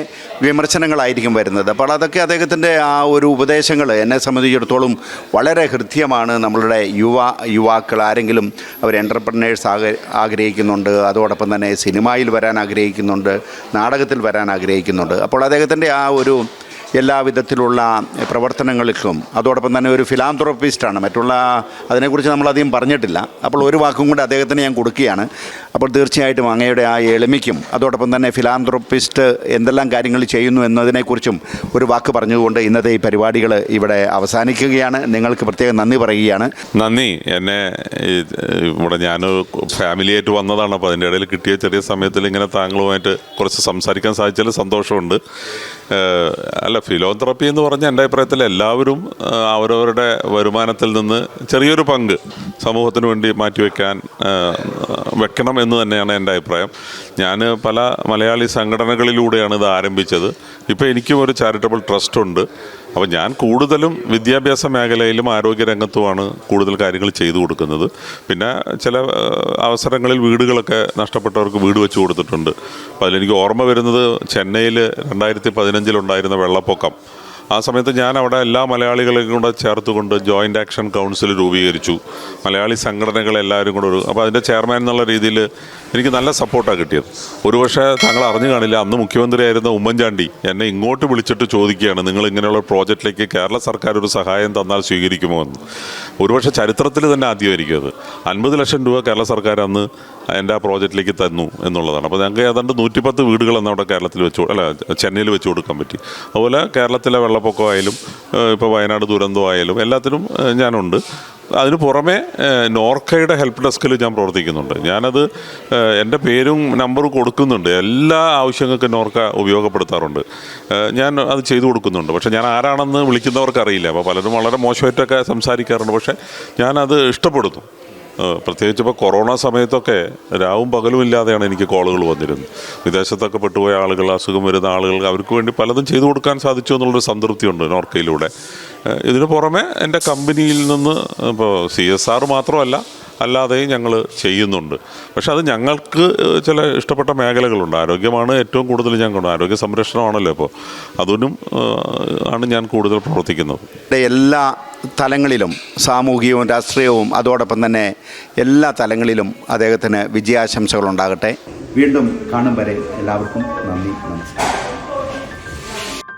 വിമർശനങ്ങളായിരിക്കും വരുന്നത്. അപ്പോൾ അതൊക്കെ അദ്ദേഹത്തിന്റെ ആ ഒരു ഉപദേശങ്ങൾ എന്നെ സംബന്ധിച്ചിടത്തോളം വളരെ ഹൃദ്യമാണ് നമ്മളുടെ യുവ യുവാക്കൾ ആരെങ്കിലും അവർ എന്റർപ്രനേഴ്സ് ആക ആഗ്രഹിക്കുന്നുണ്ട് അതോടൊപ്പം തന്നെ സിനിമയിൽ വരാൻ ആഗ്രഹിക്കുന്നുണ്ട് നാടകത്തിൽ വരാൻ ആഗ്രഹിക്കുന്നുണ്ട്. അപ്പോൾ അദ്ദേഹത്തിന്റെ ആ ഒരു എല്ലാ വിധത്തിലുള്ള പ്രവർത്തനങ്ങൾക്കും അതോടൊപ്പം തന്നെ ഒരു ഫിലാന്ത്രോപ്പിസ്റ്റാണ് മറ്റുള്ള അതിനെക്കുറിച്ച് നമ്മളധികം പറഞ്ഞിട്ടില്ല. അപ്പോൾ ഒരു വാക്കും കൂടി അദ്ദേഹത്തിന് ഞാൻ കൊടുക്കുകയാണ്. അപ്പോൾ തീർച്ചയായിട്ടും അങ്ങയുടെ ആ എളിമയ്ക്കും അതോടൊപ്പം തന്നെ ഫിലാന്ത്രോപ്പിസ്റ്റ് എന്തെല്ലാം കാര്യങ്ങൾ ചെയ്യുന്നു എന്നതിനെക്കുറിച്ചും ഒരു വാക്ക് പറഞ്ഞുകൊണ്ട് ഇന്നത്തെ ഈ പരിപാടികൾ ഇവിടെ അവസാനിക്കുകയാണ്. നിങ്ങൾക്ക് പ്രത്യേകം നന്ദി പറയുകയാണ്. നന്ദി. എന്നെ ഇവിടെ ഞാൻ ഫാമിലിയായിട്ട് വന്നതാണ്. അപ്പോൾ അതിന്റെ ഇടയിൽ കിട്ടിയ ചെറിയ സമയത്തിൽ ഇങ്ങനെ താങ്കളുമായിട്ട് കുറച്ച് സംസാരിക്കാൻ സാധിച്ചാൽ സന്തോഷമുണ്ട്. ഏഹ്, അല്ല ഫിലോത്രപ്പി എന്ന് പറഞ്ഞ എന്റെ അഭിപ്രായത്തിൽ എല്ലാവരും അവരവരുടെ വരുമാനത്തിൽ നിന്ന് ചെറിയൊരു പങ്ക് സമൂഹത്തിന് വേണ്ടി മാറ്റിവെക്കാൻ വെക്കണം എന്ന് തന്നെയാണ് എന്റെ അഭിപ്രായം. ഞാൻ പല മലയാളി സംഘടനകളിലൂടെയാണ് ഇത് ആരംഭിച്ചത്. ഇപ്പോൾ എനിക്കും ഒരു ചാരിറ്റബിൾ ട്രസ്റ്റ് ഉണ്ട്. അപ്പോൾ ഞാൻ കൂടുതലും വിദ്യാഭ്യാസ മേഖലയിലും ആരോഗ്യ രംഗത്തുമാണ് കൂടുതൽ കാര്യങ്ങൾ ചെയ്തു കൊടുക്കുന്നത്. പിന്നെ ചില അവസരങ്ങളിൽ വീടുകളൊക്കെ നഷ്ടപ്പെട്ടവർക്ക് വീട് വെച്ച് കൊടുത്തിട്ടുണ്ട്. അപ്പോൾ അതിലെനിക്ക് ഓർമ്മ വരുന്നത് ചെന്നൈയിൽ രണ്ടായിരത്തി പതിനഞ്ചിലുണ്ടായിരുന്ന വെള്ളപ്പൊക്കം. ആ സമയത്ത് ഞാൻ അവിടെ എല്ലാ മലയാളികളെയും കൂടെ ചേർത്തുകൊണ്ട് ജോയിന്റ് ആക്ഷൻ കൗൺസിൽ രൂപീകരിച്ചു. മലയാളി സംഘടനകളെല്ലാവരും കൂടെ ഒരു അപ്പോൾ അതിന്റെ ചെയർമാൻ എന്നുള്ള രീതിയിൽ എനിക്ക് നല്ല സപ്പോർട്ടാണ് കിട്ടിയത്. ഒരുപക്ഷെ താങ്കൾ അറിഞ്ഞു കാണില്ല അന്ന് മുഖ്യമന്ത്രിയായിരുന്ന ഉമ്മൻചാണ്ടി എന്നെ ഇങ്ങോട്ട് വിളിച്ചിട്ട് ചോദിക്കുകയാണ് നിങ്ങൾ ഇങ്ങനെയുള്ള പ്രോജക്റ്റിലേക്ക് കേരള സർക്കാർ ഒരു സഹായം തന്നാൽ സ്വീകരിക്കുമോ? എന്ന്. ഒരുപക്ഷെ ചരിത്രത്തിൽ തന്നെ ആദ്യമായിരിക്കും അത്. അൻപത് ലക്ഷം രൂപ കേരള സർക്കാർ അന്ന് എന്റെ ആ പ്രോജക്റ്റിലേക്ക് തന്നു എന്നുള്ളതാണ്. അപ്പോൾ ഞങ്ങൾക്ക് ഏതാണ്ട് നൂറ്റിപ്പത്ത് വീടുകൾ എന്ന് അവിടെ കേരളത്തിൽ വെച്ച് അല്ല ചെന്നൈയിൽ വെച്ച് കൊടുക്കാൻ പറ്റി. അതുപോലെ കേരളത്തിലെ വെള്ളപ്പൊക്കമായാലും ഇപ്പോൾ വയനാട് ദുരന്തമായാലും എല്ലാത്തിനും ഞാനുണ്ട്. അതിന് പുറമെ നോർക്കയുടെ ഹെൽപ്പ് ഡെസ്കിൽ ഞാൻ പ്രവർത്തിക്കുന്നുണ്ട്. ഞാനത് എന്റെ പേരും നമ്പറും കൊടുക്കുന്നുണ്ട്. എല്ലാ ആവശ്യങ്ങൾക്കും നോർക്ക ഉപയോഗപ്പെടുത്താറുണ്ട്. ഞാൻ അത് ചെയ്തു കൊടുക്കുന്നുണ്ട്. പക്ഷേ ഞാൻ ആരാണെന്ന് വിളിക്കുന്നവർക്ക് അറിയില്ല അപ്പോൾ പലരും വളരെ മോശമായിട്ടൊക്കെ സംസാരിക്കാറുണ്ട്. പക്ഷേ ഞാനത് ഇഷ്ടപ്പെടുന്നു. പ്രത്യേകിച്ച് ഇപ്പോൾ കൊറോണ സമയത്തൊക്കെ രാവും പകലും ഇല്ലാതെയാണ് എനിക്ക് കോളുകൾ വന്നിരുന്നത്. വിദേശത്തൊക്കെ പെട്ടുപോയ ആളുകൾ അസുഖം വരുന്ന ആളുകൾ അവർക്ക് വേണ്ടി പലതും ചെയ്തു കൊടുക്കാൻ സാധിച്ചു എന്നുള്ളൊരു സംതൃപ്തിയുണ്ട് നോർക്കയിലൂടെ. ഇതിന് പുറമെ എന്റെ കമ്പനിയിൽ നിന്ന് ഇപ്പോൾ സി എസ് ആർ മാത്രമല്ല അല്ലാതെയും ഞങ്ങൾ ചെയ്യുന്നുണ്ട്. പക്ഷെ അത് ഞങ്ങൾക്ക് ചില ഇഷ്ടപ്പെട്ട മേഖലകളുണ്ട്. ആരോഗ്യമാണ് ഏറ്റവും കൂടുതൽ ഞാൻ ഞങ്ങൾ ആരോഗ്യ സംരക്ഷണമാണല്ലോ ഇപ്പോൾ അതിനും ആണ് ഞാൻ കൂടുതൽ പ്രവർത്തിക്കുന്നത്. എല്ലാ തലങ്ങളിലും സാമൂഹികവും രാഷ്ട്രീയവും അതോടൊപ്പം തന്നെ എല്ലാ തലങ്ങളിലും അദ്ദേഹത്തിന് വിജയാശംസകൾ ഉണ്ടാകട്ടെ വീണ്ടും കാണും വരെ എല്ലാവർക്കും നന്ദി നമസ്കാരം.